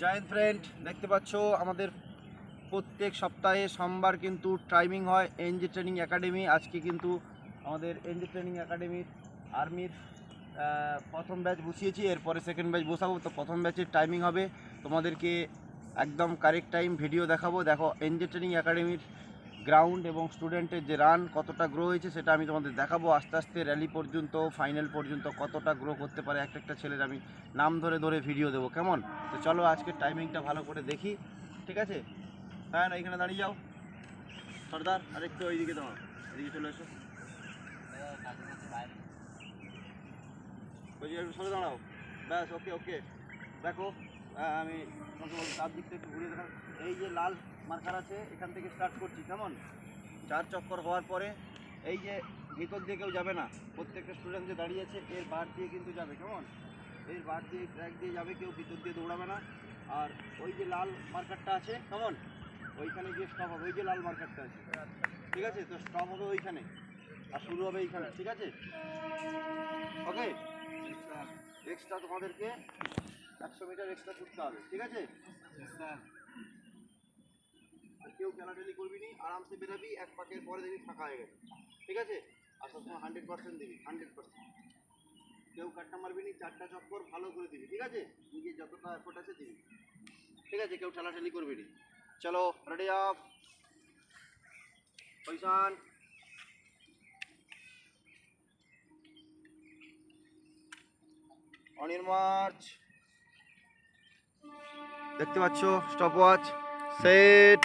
Joint friend দেখতে পাচ্ছ, আমাদের প্রত্যেক সপ্তাহে সোমবার কিন্তু টাইমিং হয় এনজি ট্রেনিং একাডেমি আজকে কিন্তু আমাদের এনজি ট্রেনিং একাডেমির আর্মির প্রথম ব্যাচ বসিয়েছি, এরপরে সেকেন্ড ব্যাচ বসাবো। তো প্রথম ব্যাচের টাইমিং হবে। তোমাদেরকে একদম কারেক্ট টাইম ভিডিও দেখাবো। দেখো এনজি ট্রেনিং একাডেমির গ্রাউন্ড এবং স্টুডেন্টের যে রান কতটা গ্রো হয়েছে সেটা আমি তোমাদের দেখাবো। আস্তে আস্তে র্যালি পর্যন্ত ফাইনাল পর্যন্ত কতটা গ্রো করতে পারে একটা একটা ছেলের আমি নাম ধরে ধরে ভিডিও দেবো, কেমন? তো চলো আজকের টাইমিংটা ভালো করে দেখি, ঠিক আছে? হ্যাঁ এখানে দাঁড়িয়ে যাও। সর্দার আর একটু ওইদিকে দাও এদিকে চলে এসো। ওই সরে দাঁড়াও। ব্যাস ওকে ওকে দেখো আমি তার দিকটা একটু ঘুরিয়ে দেখাও। এই যে লাল মার্কার আছে, এখান থেকে স্টার্ট করছি, কেমন? চার চক্কর হওয়ার পরে এই যে ভিতর দিয়ে কেউ যাবে না, প্রত্যেকটা স্টুডেন্ট যে দাঁড়িয়ে আছে, এর বার দিয়ে কিন্তু যাবে, কেমন? এর বার দিয়ে ট্র্যাক দিয়ে যাবে, কেউ ভিতর দিয়ে দৌড়াবে না। আর ওই যে লাল মার্কারটা আছে, কেমন? ওইখানে গিয়ে স্টপ হবে, ওই যে লাল মার্কারটা আছে। ঠিক আছে? তো স্টপ হবে ওইখানে, আর শুরু হবে এইখানে, ঠিক আছে? ওকে এক্সট্রা তোমাদেরকে একশো মিটার এক্সট্রা ছুটতে হবে, ঠিক আছে? কেউ খেলাটেলি করবি নি, আরামসে বেরোবি, এক পাকের পরে দেখবি ফাঁকা হয়ে গেছে। ঠিক আছে? আর সবসময় হান্ড্রেড পার্সেন্ট দিবি হান্ড্রেড পার্সেন্ট কেউ কাটটা মারবি নি, চারটা চক্কর ভালো করে দিবি, ঠিক আছে? নিজের যতটা এফোর্ট আছে দিবি। ঠিক আছে? কেউ ঠেলাঠেলি করবি নি। চলো রেডি অফ পয়সান অনির মার্চ দেখতে পাচ্ছ? স্টপ ওয়াচ সেট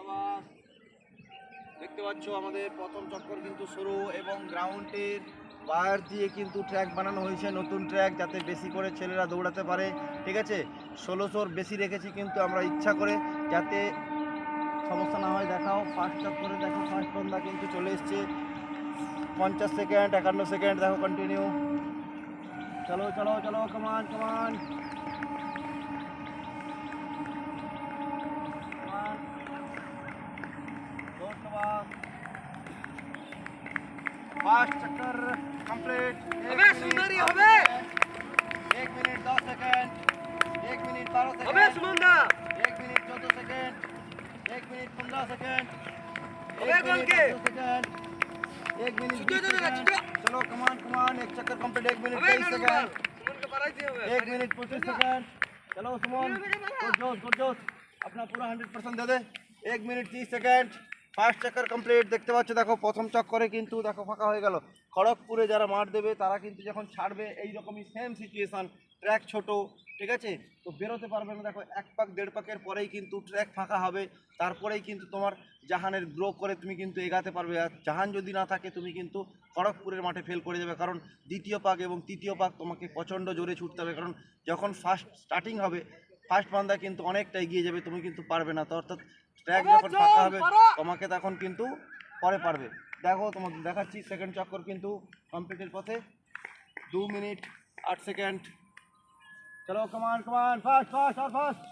শাবাশ দেখতে পাচ্ছ, আমাদের প্রথম চক্কর কিন্তু শুরু এবং গ্রাউন্ডের ওয়ার দিয়ে কিন্তু ট্র্যাক বানানো হয়েছে, নতুন ট্র্যাক যাতে বেশি করে ছেলেরা দৌড়াতে পারে, ঠিক আছে? ষোলোশোর বেশি রেখেছি কিন্তু আমরা ইচ্ছা করে, যাতে সমস্যা না হয়, দেখাও। ফার্স্ট চক্করে দেখো ফার্স্ট বন্ধা কিন্তু চলে এসছে। পঞ্চাশ সেকেন্ড একান্ন সেকেন্ড দেখো কন্টিনিউ চলো চলো চলো কমান কমান फास्ट चक्कर कंप्लीट अबे सुंदरी अबे! एक मिनट दस सेकंड एक मिनट बारह अबे सेकंड सुमंदा! एक मिनट चौदह सेकंड एक मिनट पंद्रह सेकंड अबे मिनट के। एक मिनट। चलो कमान कमान एक चक्कर कंप्लीट एक मिनट अबे तेईस सेकंड सुमन को पराई थी अबे एक मिनट पच्चीस सेकंड चलो सुमन गुड जोश गुड जोश अपना पूरा हंड्रेड पार्सेंट दे दे। एक मिनट तीस सेकंड ফার্স্ট চক্কর কমপ্লিট দেখতে পাচ্ছ, দেখো, প্রথম চক্করে কিন্তু, দেখো, ফাঁকা হয়ে গেল। খড়গপুরে যারা মাঠ দেবে, তারা কিন্তু যখন ছাড়বে এই রকমই সেম সিচুয়েশান ট্র্যাক ছোট, ঠিক আছে? তো বেরোতে পারবে না, দেখো, এক পাক, দেড় পাকের পরেই কিন্তু ট্র্যাক ফাঁকা হবে। তারপরেই কিন্তু তোমার জাহানের গ্রো করে তুমি কিন্তু এগাতে পারবে। আর জাহান যদি না থাকে, তুমি কিন্তু খড়গপুরের মাঠে ফেল করে যাবে। কারণ দ্বিতীয় পাক এবং তৃতীয় পাক তোমাকে প্রচণ্ড জোরে ছুটতে হবে। কারণ যখন ফার্স্ট স্টার্টিং হবে ফার্স্ট বান্দা কিন্তু অনেকটা এগিয়ে যাবে, তুমি কিন্তু পারবে না। তো অর্থাৎ ট্র্যাক যখন ফাঁকা হবে তোমাকে তখন কিন্তু পরে পারবে। দেখো তোমাকে দেখাচ্ছি সেকেন্ড চক্কর কিন্তু কমপ্লিটের পথে। দু মিনিট আট সেকেন্ড চলো কমান কমান ফার্স্ট ফার্স্ট আর ফার্স্ট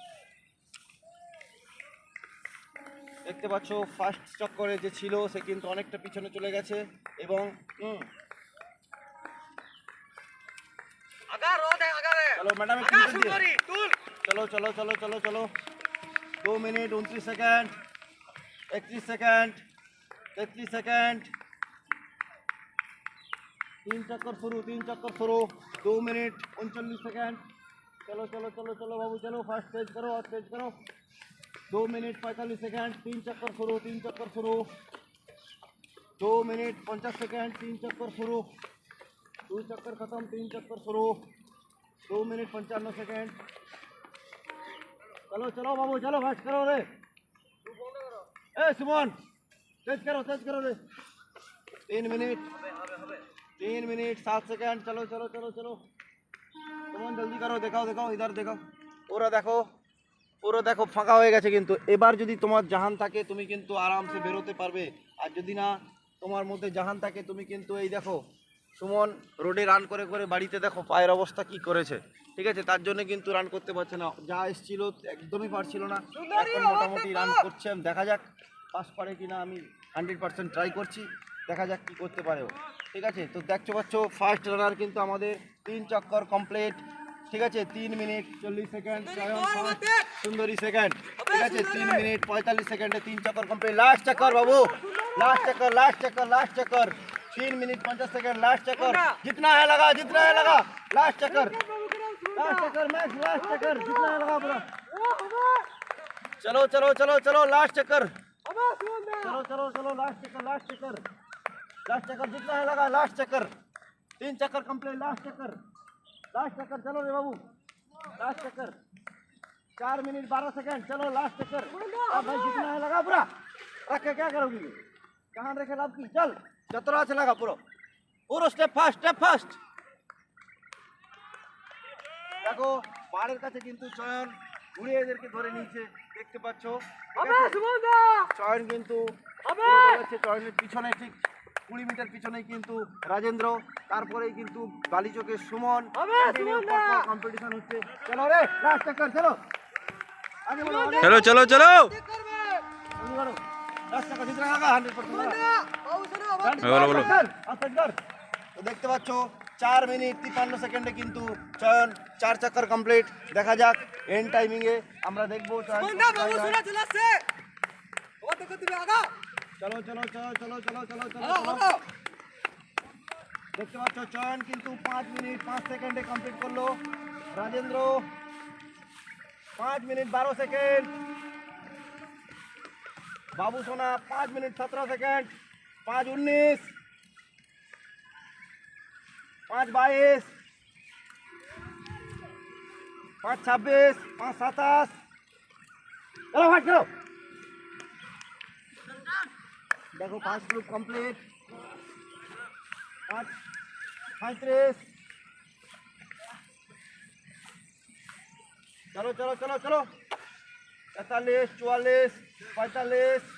দেখতে পাচ্ছ ফার্স্ট চক্করে যে ছিল সে কিন্তু অনেকটা পিছনে চলে গেছে এবং চলো ম্যাডাম চলো চলো চলো চলো চলো। दो मिनट, उनतीस सेकेंड, इकतीस सेकेंड तैतीस सेकेंड। तीन चक्कर शुरू, तीन चक्कर शुरू। दो मिनट, उनचालीस सेकेंड। चलो चलो चलो चलो, बाबू, चलो फास्ट तेज करो और तेज करो। दो मिनट, पैंतालीस सेकेंड, तीन चक्कर शुरू, तीन चक्कर शुरू। दो मिनट, पचास सेकेंड, तीन चक्कर शुरू। दो चक्कर खत्म, तीन चक्कर शुरू। दो मिनट, पंचानवे सेकंड। চলো চলো বাবু, চলো ফাস্ট করো রে। এ, সুমন, তেজ করো তেজ করো রে। তিন মিনিট তিন মিনিট, সাত সেকেন্ড, চলো চলো চলো চলো। সুমন, জলদি করো, দেখাও দেখাও, ইধার দেখাও। ওরা দেখো ওরা দেখো, ফাঁকা হয়ে গেছে কিন্তু। এবার যদি তোমার জাহান থাকে, তুমি কিন্তু আরামসে বেরোতে পারবে। আর যদি না তোমার মধ্যে জাহান থাকে, তুমি কিন্তু এই দেখো সুমন রোডে রান করে করে বাড়িতে দেখো পায়ের অবস্থা কি করেছে। ঠিক আছে? তার জন্য কিন্তু রান করতে পারছে না। যা এসেছিল একদমই পারছিল না। এখন মোটামুটি রান করছে। দেখা যাক পাস পারে কিনা আমি হান্ড্রেড পার্সেন্ট ট্রাই করছি। দেখা যাক কি করতে পারে ঠিক আছে? তো দেখছ পাচ্ছ ফার্স্ট রানার কিন্তু আমাদের তিন চক্কর কমপ্লিট ঠিক আছে? তিন মিনিট চল্লিশ সেকেন্ড সুন্দরী সেকেন্ড ঠিক আছে? তিন মিনিট পঁয়তাল্লিশ সেকেন্ডে তিন চক্কর কমপ্লিট লাস্ট চক্কর বাবু। লাস্ট চক্কর লাস্ট চক্কর লাস্ট চক্কর। तीन मिनट पचास सेकंड लास्ट चक्कर जितना है लगा जितना है लगा। लास्ट चक्कर लास्ट चक्कर मैक्स लास्ट चक्कर जितना है लगा पूरा। चलो चलो चलो चलो लास्ट चक्कर चलो चलो चलो लास्ट चक्कर लास्ट चक्कर लास्ट चक्कर जितना है लगा लास्ट चक्कर तीन चक्कर कंप्लीट लास्ट चक्कर लास्ट चक्कर चलो रे बाबू। लास्ट चक्कर चार मिनट बारह सेकंड चलो लास्ट चक्कर अब भाई जितना है लगा पूरा। रख के क्या करोगी? कहाँ रखे लाभ की चल। যতটা আছে লাগা পুরো। পুরো স্টেপ ফার্স্ট স্টেপ ফার্স্ট দেখো বারের কাছে কিন্তু চয়ন ঘুরে এদেরকে ধরে নিয়েছে দেখতে পাচ্ছ। চয়ন কিন্তু চয়নের পিছনে ঠিক কুড়ি মিটার পিছনে কিন্তু রাজেন্দ্র তারপরেই কিন্তু বালিচকের সুমন। কম্পিটিশন হচ্ছে। চলো রে লাস্ট চলো। চলো চলো চলো। চলো লাস্ট টক্কর জিতরা হান্ড্রেড পার্সেন্ট चार मिनट बाबू सोना पाँच मिनट सत्रह सेकेंड पाँच उन्नीस, पाँच बाईस, पाँच छब्बीस, पाँच सतास। चलो भाई, चलो। देखो, पाँच ग्रुप कंप्लीट पाँच पैंतीस चलो चलो चलो चलो। पैंतालीस, चौवालीस, पैंतालीस।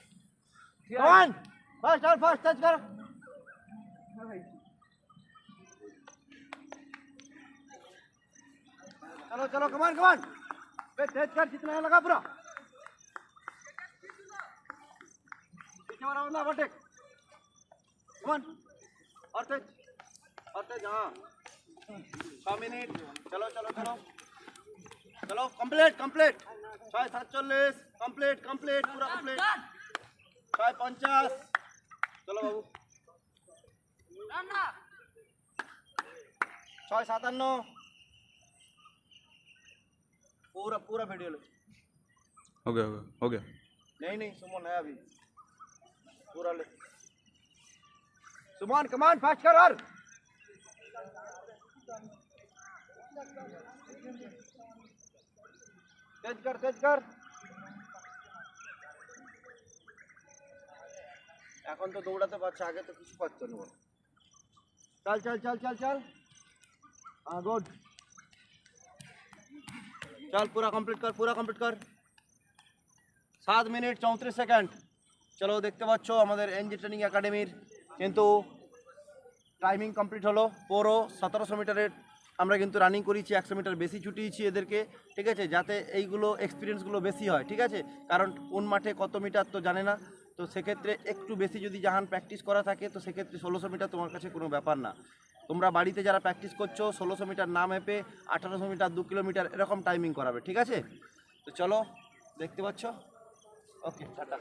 कौन फ़र्स्ट और फ़र्स्ट टच कर चलो चलो कमान कमान बे टच कर, जितना है लगा पूरा। पीछे और टच और टच हाँ। मिनट। चलो चलो चलो। चलो कंप्लीट कंप्लीट 6 47 कंप्लीट कंप्लीट पूरा कंप्लीट ছয় পঞ্চাশ চলো বাবু ছয় সাতান্ন पूरा पूरा वीडियो लो हो गया हो गया हो गया नहीं नहीं सुमन है अभी पूरा ले सुमन कमान फास्ट कर और तेज कर तेज कर এখন তো দৌড়াতে পারছে আগে তো কিছু পারতো না ও। চল চল চল চল চল হ্যাঁ গুড चल पूरा कंप्लीट कर पूरा कंप्लीट कर সাত মিনিট চৌত্রিশ সেকেন্ড চলো দেখতে পাচ্ছ আমাদের এনজি ট্রেনিং একাডেমির কিন্তু টাইমিং কমপ্লিট হলো পরও সতেরোশো মিটারের আমরা কিন্তু রানিং করিয়েছি একশো মিটার বেশি ছুটিয়েছি এদেরকে ঠিক আছে যাতে এইগুলো এক্সপিরিয়েন্সগুলো বেশি হয় ঠিক আছে কারণ কোন মাঠে কত মিটার তো জানে না তো সেক্ষেত্রে একটু বেশি যদি জাহান প্র্যাকটিস করা থাকে, তো সেক্ষেত্রে ষোলোশো মিটার তোমার কাছে কোনো ব্যাপার না। তোমরা বাড়িতে যারা প্র্যাকটিস করছ, ষোলোশো মিটার না মেপে আঠারোশো মিটার, দু কিলোমিটার এরকম টাইমিং করাবে, ঠিক আছে? তো চলো, দেখতে পাচ্ছ? Okay tata.